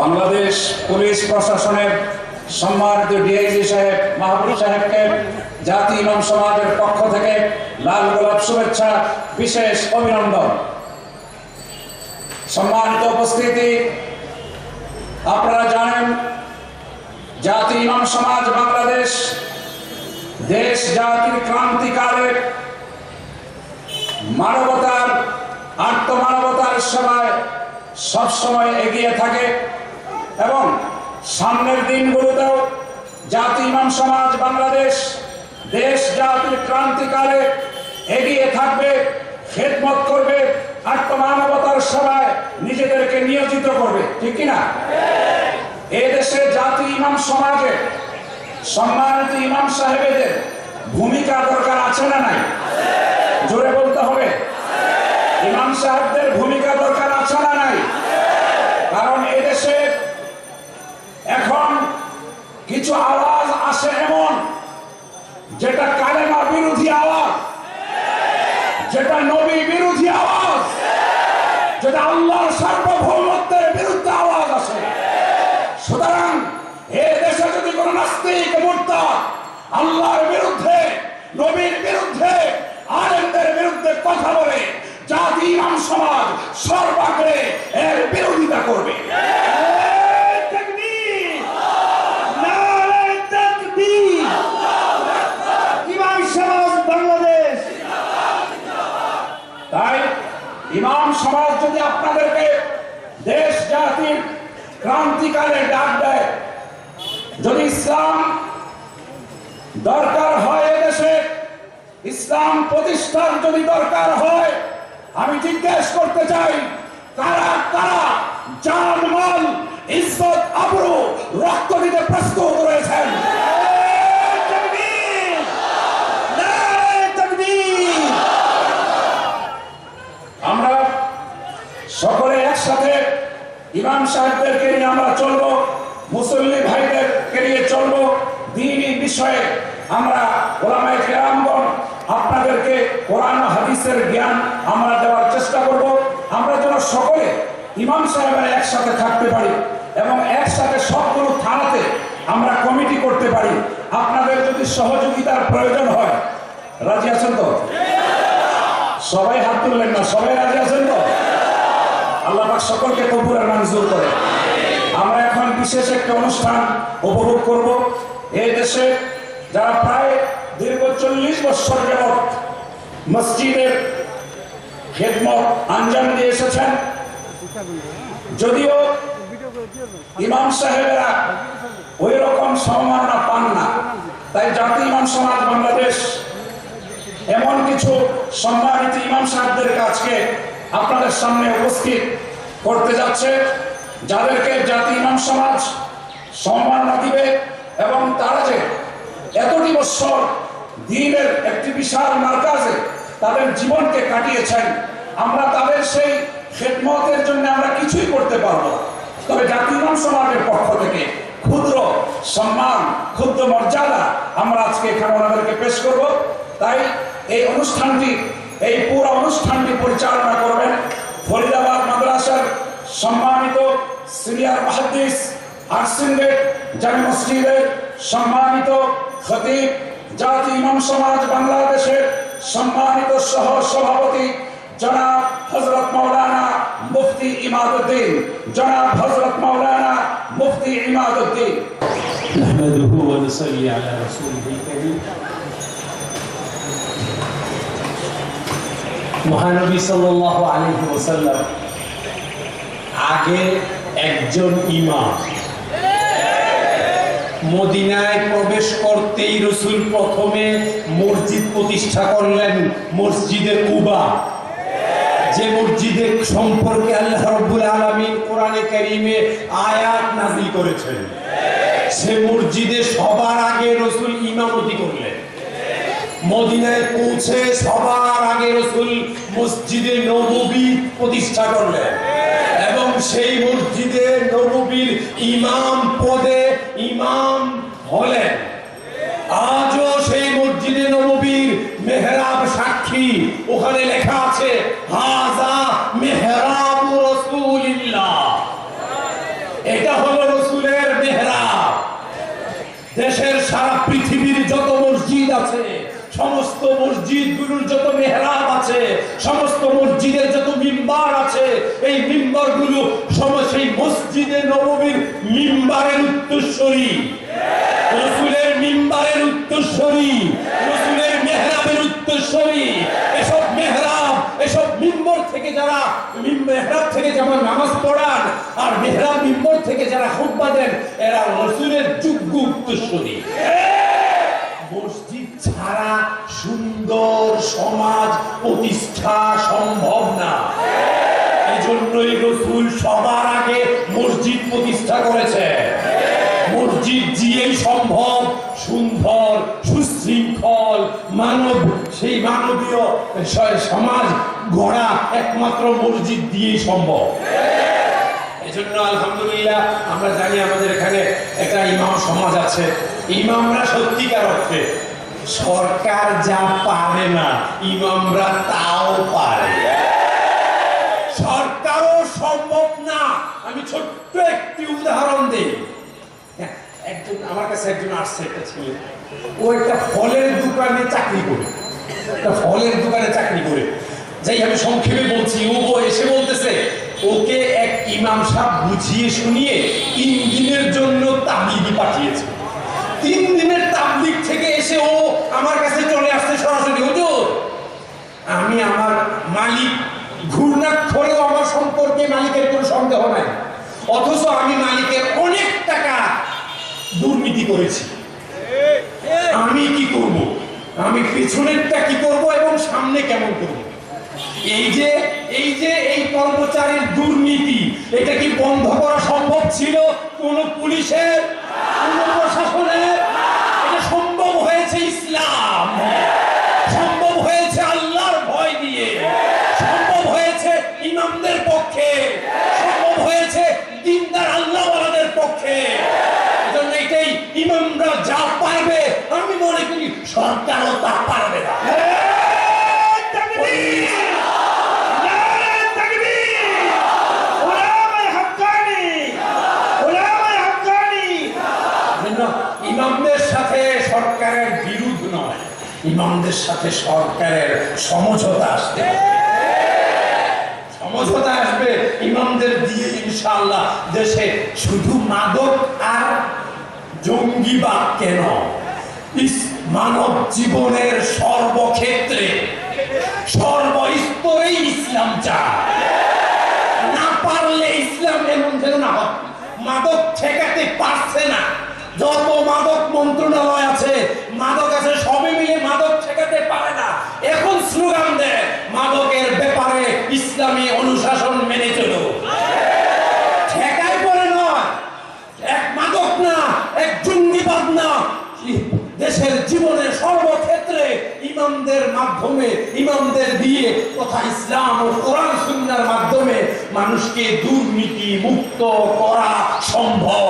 Bangladesh police প্রশাসনের সম্মানিত DIG সাহেব, মাহবুব সাহেবকে জাতি ইমাম সমাজের পক্ষ থেকে লাল গোলাপ শুভেচ্ছা, বিশেষ অভিনন্দন। সম্মানিত উপস্থিতি, আপনারা জানেন, জাতি ইমাম সমাজ বাংলাদেশ দেশ জাতির ক্রান্তিকালের মানবতার, আত্মমানবতার সেবায় সবসময় এগিয়ে থাকে। এবং সামনের দিনগুলোতেও জাতি ইমাম সমাজ বাংলাদেশ, দেশ জাতির ক্রান্তিকালে এগিয়ে থাকবে, খেদমত করবে, আত্মমানবতার সেবায় নিজেদেরকে নিয়োজিত করবে, ঠিক কিনা? এ দেশে জাতি ইমাম সমাজে সম্মানিত ইমাম সাহেবেদের ভূমিকা দরকার আছে না নাই? জোরে বলতে হবে। ইমাম সাহেবদের ভূমিকা দরকার আছে না নাই? কারণ এদেশে এখন কিছু আওয়াজ আসে এমন, যেটা কালেমা বিরোধী আওয়াজ, যেটা নবী বিরোধী আওয়াজ, যেটা আল্লাহর সার্বভৌমত্বের বিরুদ্ধে আওয়াজ আসে। সুতরাং এ দেশে যদি কোন নাস্তিক মূর্তা আল্লাহর বিরুদ্ধে, নবীর বিরুদ্ধে, আলেমদের বিরুদ্ধে কথা বলে, জাতি ইমাম সমাজ সর্বাগ্রে এর বিরোধিতা করবে ইমাম সমাজ বাংলাদেশ তাই ইমাম সমাজ যদি আপনাদেরকে দেশ জাতির ক্রান্তিকালে ডাক দেয়, যদি ইসলাম দরকার হয় এদেশে, ইসলাম প্রতিষ্ঠার যদি দরকার হয়, আমি জিজ্ঞেস করতে চাই, কারা কারা জান মাল ইজ্জত, আবরু, রক্ত দিতে প্রস্তুত রয়েছেন? সকলে একসাথে ইমাম সাহেবদেরকে নিয়ে আমরা চলবো, মুসল্লি ভাইদেরকে নিয়ে চলবো। দিনই বিষয়ে আমরা ওলামায় কেরামগণ আপনাদেরকে কোরআন হাদিসের জ্ঞান আমরা দেওয়ার চেষ্টা করব। আমরা যেন সকলে ইমাম সাহেবের একসাথে থাকতে পারি এবং একসাথে সবগুলো থানাতে আমরা কমিটি করতে পারি। আপনাদের যদি সহযোগিতার প্রয়োজন হয়, রাজি আছেন তো? সবাই হাত তুললেন না, সবাই রাজি আছেন তো? আল্লাহ সকলকে কবুল আর মঞ্জুর করে। আমরা এখন বিশেষ একটা অনুষ্ঠান উপভোগ করব। এই দেশে যারা প্রায় দীর্ঘ চল্লিশ বছর যাবৎ মসজিদের খেদমত আঞ্জাম দিয়ে এসেছেন। যদিও ইমাম সাহেবেরা ওই রকম সম্মাননা পান না। তাই জাতি ইমাম সমাজ বাংলাদেশ এমন কিছু সম্মানিত ইমাম সাহেবদের কাছকে আপনাদের সামনে উপস্থিত করতে যাচ্ছে, যাদেরকে জাতি ইমাম সমাজ সম্মাননা দিবে এবং তারা যে এতটি বছর দিনের একটি বিশাল মার্কাজে তাদের জীবনকে কাটিয়েছেন, আমরা তাদের সেই খেদমতের জন্য আমরা কিছুই করতে পারব তবে জাতি ইমাম সমাজের পক্ষ থেকে ক্ষুদ্র সম্মান, ক্ষুদ্র মর্যাদা আমরা আজকে এখানে ওনাদেরকে পেশ করব। তাই এই অনুষ্ঠানটি এই পুরো অনুষ্ঠানটি পরিচালনা করবেন ফরিদাবাদ মাদ্রাসার সম্মানিত সিনিয়র মহাদিস আর্সিঙ্গেট জামি মসজিদের সম্মানিত খতিব জাতি ইমাম সমাজ বাংলাদেশের সম্মানিত সহ সভাপতি জনাব হজরত মৌলানা মুফতি ইমাদুদ্দিন জনাব হজরত মৌলানা মুফতি ইমাদুদ্দিন نحمده ونصلي على رسوله الكريم মহানবী সাল্লাল্লাহু আলাইহি ওয়াসাল্লাম আগে একজন ইমাম। মদিনায় প্রবেশ করতেই রসুল প্রথমে মসজিদ প্রতিষ্ঠা করলেন, মসজিদে কুবা। যে মসজিদের সম্পর্কে আল্লাহ রব্বুল আলামিন কোরআনে কারীমে আয়াত নাযিল করেছেন, সে মসজিদে সবার আগে রসুল ইমামতি করলেন। মদিনায় পৌঁছে সবার আগে রসুল মসজিদে নবী প্রতিষ্ঠা করলেন। এবং সেই মসজিদে নবীর ইমাম পদে ইমাম হলেন। আজও সেই মসজিদে নবীর মেহরাব সাক্ষী। ওখানে লেখা আছে, হাজা মেহরাব রসুলিল্লাহ। এটা হলো রসুলের মেহরাব। দেশের সারা পৃথিবীর যত মসজিদ আছে মসজিদগুলোর যত মেহরাব আছে, সমস্ত মসজিদের যত মিম্বার আছে, এই মিম্বারগুলো সেই মসজিদে নববীর মিম্বারের উত্তরস্বরী। রসুলের মিম্বারের উত্তরস্বরী, রসুলের মেহরাবের উত্তরস্বরী। এসব মেহরাব, এসব মিম্বর থেকে যারা মেহরাব থেকে যেমন নামাজ পড়ান আর মেহরাব মিম্বর থেকে যারা খুতবা দেন, এরা রসুলের যোগ্য উত্তরস্বরী। ছাড়া সুন্দর সমাজ প্রতিষ্ঠা সম্ভব না। এই জন্যই রসুল সবার আগে মসজিদ প্রতিষ্ঠা করেছে। মসজিদ দিয়েই সম্ভব সুন্দর, সুশৃঙ্খল মানব, সেই মানবীয় সমাজ গড়া একমাত্র মসজিদ দিয়েই সম্ভব। এই জন্য আলহামদুলিল্লাহ আমরা জানি আমাদের এখানে একটা ইমাম সমাজ আছে। ইমামরা সত্যিকার অর্থে সরকার যা পারে না ইমামরা তাও পারে। সরকারও সম্ভব না। আমি ছোট্ট একটি উদাহরণ দিই। হ্যাঁ, একজন আমার কাছে একজন আসছে একটা ছেলে। ও একটা ফলের দোকানে চাকরি করে। একটা ফলের দোকানে চাকরি করে। যাই আমি সংক্ষেপে বলছি ও এসে বলতেছে ওকে এক ইমাম সাহেব বুঝিয়ে শুনিয়ে তিন দিনের জন্য তাবলিগি পাঠিয়েছে। তিন দিনের তাবলিগ থেকে এসে ও আমার কাছে চলে আসছে সরাসরি, হুজুর। আমি আমার মালিক, ঘূর্ণাক্ষরেও আমার সম্পর্কে মালিকের কোনো সন্দেহ নাই। অথচ আমি মালিকের অনেক টাকা দুর্নীতি করেছি। আমি কি করব? আমি পিছনেরটা কি করব এবং সামনে কেমন করব? এই যে এই যে, এই কর্মচারীর দুর্নীতি, এটা কি বন্ধ করা সম্ভব ছিল কোন পুলিশের, কোন প্রশাসনের? যা পারবে আমি মনে করি সরকারও তা পারবে না। ইমামদের সাথে সরকারের বিরোধ নয় ইমামদের সাথে সরকারের সমঝোতা আসতে হবে। সমঝোতা আসবে ইমামদের দিয়ে ইনশাআল্লাহ দেশে শুধু মাদক আর জঙ্গিবাদ কেন? মানব জীবনের সর্বক্ষেত্রে সর্বস্তরেই ইসলাম চায় না পারলে ইসলাম এমন যেন না হয়। মাদক ঠেকাতে পারছে না। যত মাদক মন্ত্রণালয় আছে মাদক আছে সবে মিলে মাদক ঠেকাতে পারে না এখন স্লোগান দেয় মাদকের ব্যাপারে ইসলামী অনুশাসন মেনে চলো ঠেকায় পড়ে নয় এক মাদক না এক জঙ্গিবাদ না দেশের জীবনের সর্বক্ষেত্রে ইমামদের মাধ্যমে ইমামদের দিয়ে তথা ইসলাম ও কোরআন সুন্নার মাধ্যমে মানুষকে দুর্নীতি মুক্ত করা সম্ভব।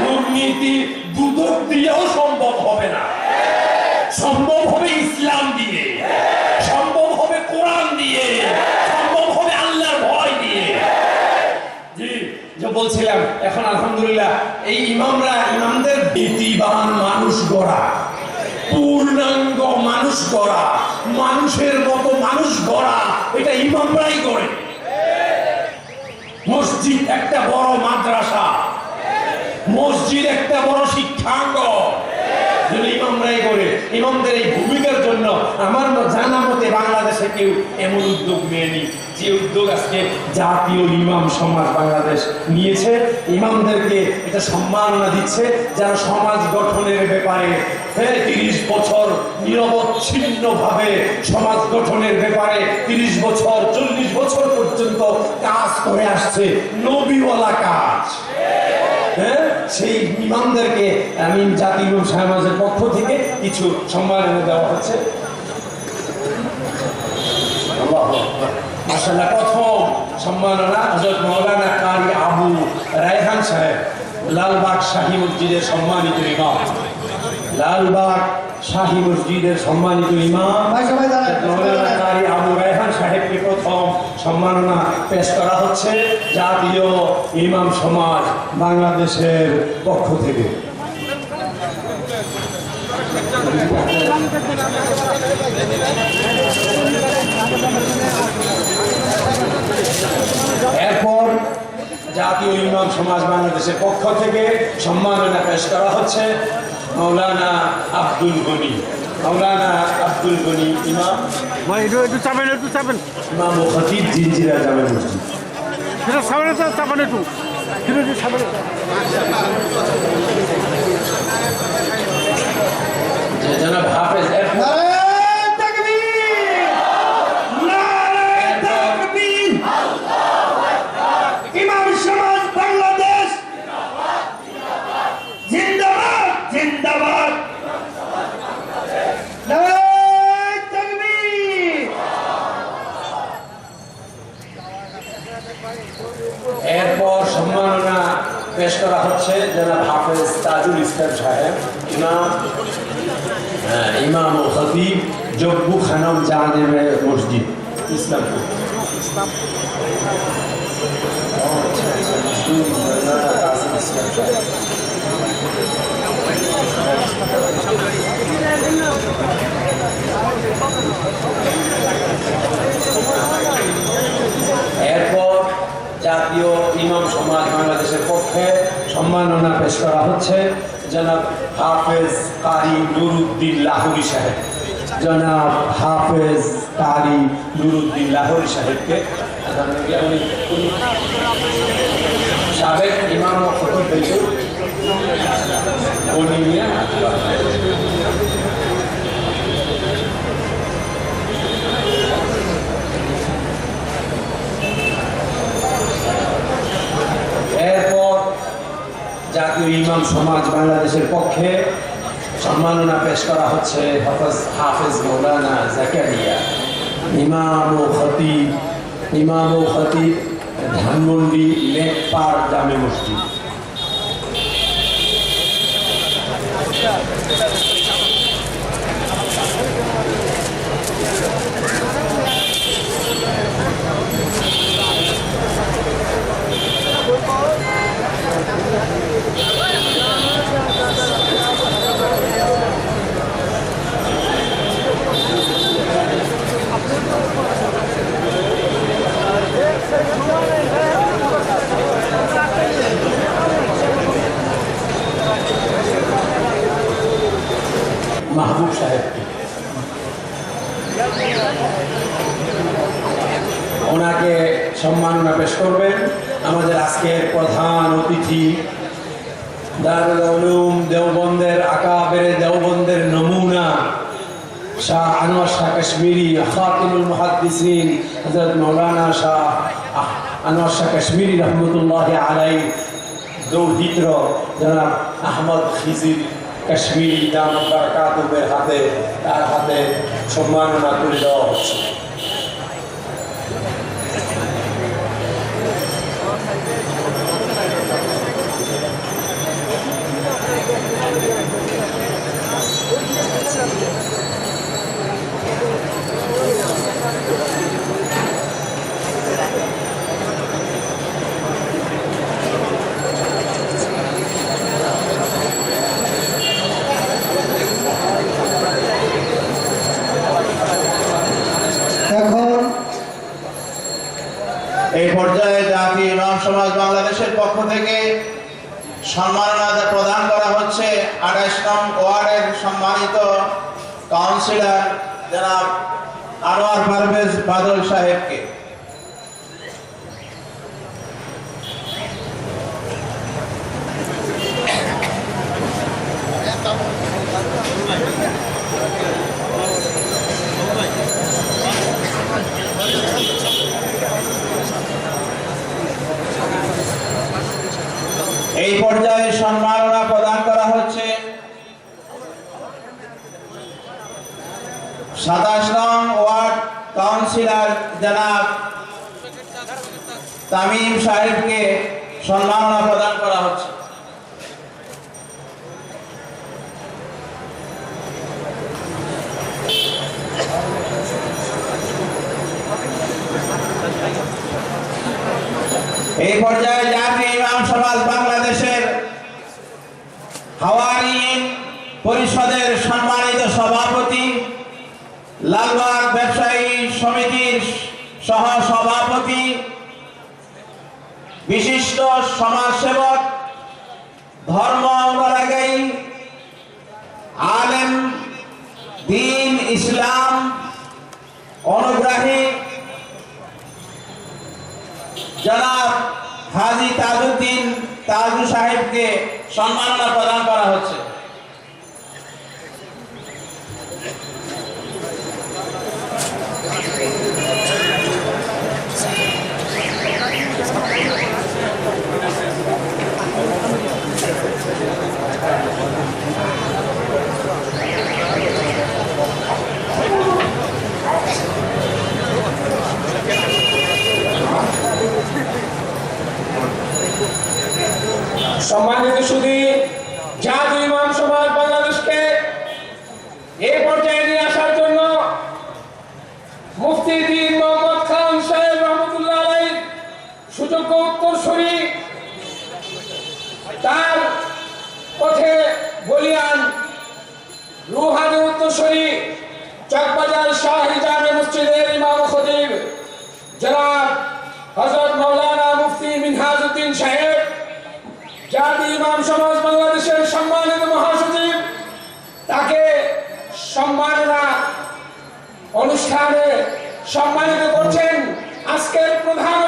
দুর্নীতি দুদক দিয়েও সম্ভব হবে না। সম্ভব হবে ইসলাম দিয়ে। সম্ভব হবে কোরআন দিয়ে। সম্ভব হবে আল্লাহর ভয় দিয়ে। জি, যে বলছিলাম, এখন আলহামদুলিল্লাহ, এই ইমামরা ইমামদের নীতিবান মানুষ গড়া। পূর্ণাঙ্গ মানুষ গড়া মানুষের মতো মানুষ গড়া এটা ইমামরাই করে। মসজিদ একটা বড় মাদ্রাসা। মসজিদ একটা বড় শিক্ষাঙ্গ ইমামরাই করে ইমামদের এই ভূমিকার জন্য আমার জানা মতে বাংলাদেশে কেউ এমন উদ্যোগ নেয়নি। যে উদ্যোগ আজকে জাতীয় ইমাম সমাজ বাংলাদেশ নিয়েছে। ইমামদেরকে এটা সম্মাননা দিচ্ছে। যারা সমাজ গঠনের ব্যাপারে হ্যাঁ তিরিশ বছর নিরবচ্ছিন্ন ভাবে সমাজ গঠনের ব্যাপারে তিরিশ বছর, চল্লিশ বছর পর্যন্ত কাজ করে আসছে। নবীওয়ালা কাজ। হ্যাঁ? সেই ইমামদেরকে আমি জাতি ইমাম পক্ষ থেকে কিছু সম্মাননা দেওয়া হচ্ছে। মাসাল্লাহ প্রথম সম্মাননা হজরত মৌলানা কারি আবু রায়হান সাহেব লালবাগ শাহী মসজিদের সম্মানিত ইমাম। লালবাগ শাহী মসজিদের সম্মানিত ইমাম। মৌলানা কারি আবু রায়হান সাহেবকে প্রথম সম্মাননা পেশ করা হচ্ছে জাতীয় ইমাম সমাজ বাংলাদেশের পক্ষ থেকে। এরপর জাতীয় ইমাম সমাজ বাংলাদেশের পক্ষ থেকে সম্মাননা পেশ করা হচ্ছে মৌলানা আব্দুল গনি। মৌলানা আব্দুল গনি ইমাম। ভাই একটু একটু চাপেন একটু চাপেন। ইমাম ও খতিব জিনজিরা জামে মসজিদ। সেটা সামনে তো চাপান একটু। সেটা একটু সামনে। যে হাফেজ এরপর নারায়ণ তাকবীর নারায়ণ তাকবীর ইমাম সমাজ বাংলাদেশ জিন্দাবাদ জিন্দাবাদ নারায়ণ তাকবীর এরপর সম্মাননা পেশ করা হচ্ছে জনাব হাফেজ তাজুল ইসলাম সাহেব ইমাম হ্যাঁ, ইমাম ও খতিব জব্বু খানম জাহানের মসজিদ ইসলামপুর এরপর জাতীয় ইমাম সমাজ বাংলাদেশের পক্ষে সম্মাননা পেশ করা হচ্ছে, জনাব হাফেজ কারি নুরুদ্দিন লাহুরি সাহেব। জনাব হাফেজ কারি নুরুদ্দিন লাহুরি সাহেবকে সাবেক ইমাম উনি নিয়ে এরপর জাতীয় ইমাম সমাজ বাংলাদেশের পক্ষে সম্মাননা পেশ করা হচ্ছে হাফেজ মৌলানা জাকারিয়া, ইমাম ও খতিব, ইমাম ও খতিব ধানমন্ডি লেক জামে মসজিদ মাহবুব সাহেবকে ওনাকে সম্মাননা পেশ করবেন আমাদের আজকের প্রধান অতিথি দারুল উলুম দেওবন্দের আকাবের দেওবন্দের নমুনা। শাহ আনোয়ার শাহ কাশ্মীরি, খাতিমুল মুহাদ্দিসিন, হযরত মাওলানা শাহ আনোয়ার শাহ কাশ্মীরি রহমতুল্লাহ আলাই দৌহিত্র, জনাব আহমদ খিজির কাশ্মীরি দাম বারকাতুবের হাতে, তার হাতে সম্মাননা তুলে দেওয়া হচ্ছে এখন এই পর্যায়ে জাতীয় ইমাম সমাজ বাংলাদেশের পক্ষ থেকে সম্মাননা প্রদান করা হচ্ছে আঠাশ নং ওয়ার্ডের সম্মানিত কাউন্সিলর জনাব আনোয়ার পারভেজ বাদল সাহেবকে। এই পর্যায়ে সম্মাননা প্রদান করা হচ্ছে। সাতাশ জনাব তামিম সাহেবকে সম্মাননা প্রদান করা হচ্ছে। এই পর্যায়ে জাতি ইমাম সমাজ বাংলাদেশের হাওয়ারি পরিষদের সম্মানিত সভাপতি লালবাগ সহ সভাপতি বিশিষ্ট সমাজসেবক, ধর্ম অনুরাগী আলেম, দিন ইসলাম, অনুগ্রাহী, জনাব হাজি তাজুদ্দিন তাজু সাহেবকে সম্মাননা প্রদান করা হচ্ছে। জনাব হজরত মৌলানা মুফতি মিনহাজউদ্দিন সাহেব, জাতি ইমাম সমাজ বাংলাদেশের সম্মানিত মহাসচিব, তাকে সম্মাননা অনুষ্ঠানে সম্মানিত করছেন আজকের প্রধান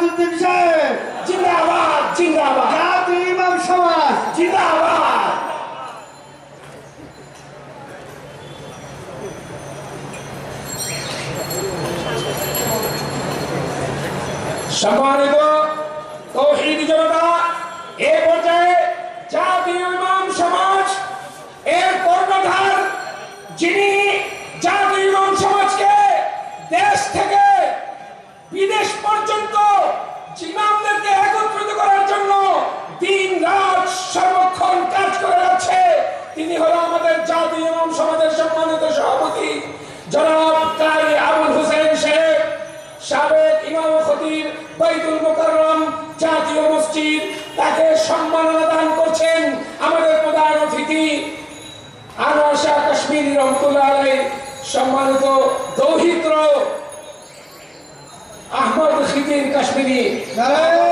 মহিউদ্দিন সাহেব জিন্দাবাদ জিন্দাবাদ। জাতি ইমাম সমাজ জিন্দাবাদ। সম্মানিত কাশ্মীরি নারায়ণ!